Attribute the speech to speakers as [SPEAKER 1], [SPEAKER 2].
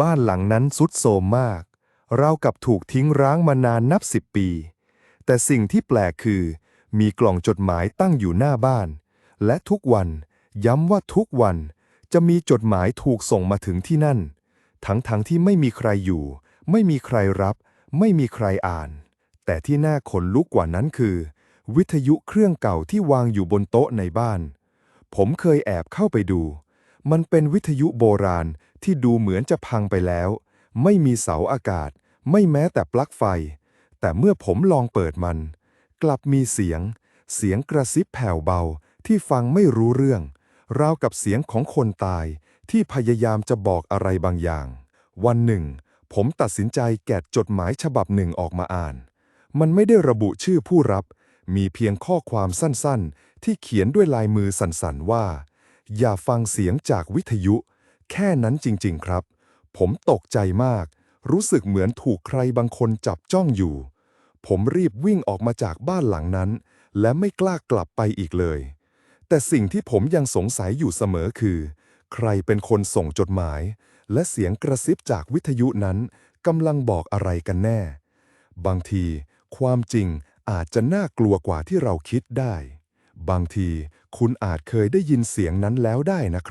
[SPEAKER 1] บ้านหลังนั้นสุดโทรมมาก เรากับถูกทิ้งร้างมานานนับสิบปี แต่สิ่งที่แปลกคือ มีกล่องจดหมายตั้งอยู่หน้าบ้าน และทุกวัน ย้ำว่าทุกวัน จะมีจดหมายถูกส่งมาถึงที่นั่น ทั้งๆทที่ไม่มีใครอยู่ ไม่มีใครรับ ไม่มีใครอ่าน แต่ที่น่าขนลุกกว่านั้นคือ วิทยุเครื่องเก่าที่วางอยู่บนโต๊ะในบ้าน ผมเคยแอบเข้าไปดู มันเป็นวิทยุโบราณ ที่ดูเหมือนจะพังไปแล้ว ไม่มีเสาอากาศ ไม่แม้แต่ปลั๊กไฟ แต่เมื่อผมลองเปิดมัน กลับมีเสียง เสียงกระซิบแผ่วเบาที่ฟังไม่รู้เรื่อง ราวกับเสียงของคนตายที่พยายามจะบอกอะไรบางอย่าง วันหนึ่ง ผมตัดสินใจแกะจดหมายฉบับหนึ่งออกมาอ่าน มันไม่ได้ระบุชื่อผู้รับ มีเพียงข้อความสั้นๆ ที่เขียนด้วยลายมือสั่นๆว่า อย่าฟังเสียงจากวิทยุ แค่นั้นจริง ๆ ครับ ผมตกใจมาก รู้สึกเหมือนถูกใครบางคนจับจ้องอยู่ ผมรีบวิ่งออกมาจากบ้านหลังนั้น และไม่กล้ากลับไปอีกเลย แต่สิ่งที่ผมยังสงสัยอยู่เสมอคือ ใครเป็นคนส่งจดหมาย และเสียงกระซิบจากวิทยุนั้นกำลังบอกอะไรกันแน่ บางที ความจริงอาจจะน่ากลัวกว่าที่เราคิดได้ บางทีคุณอาจเคยได้ยินเสียงนั้นแล้วได้นะครับ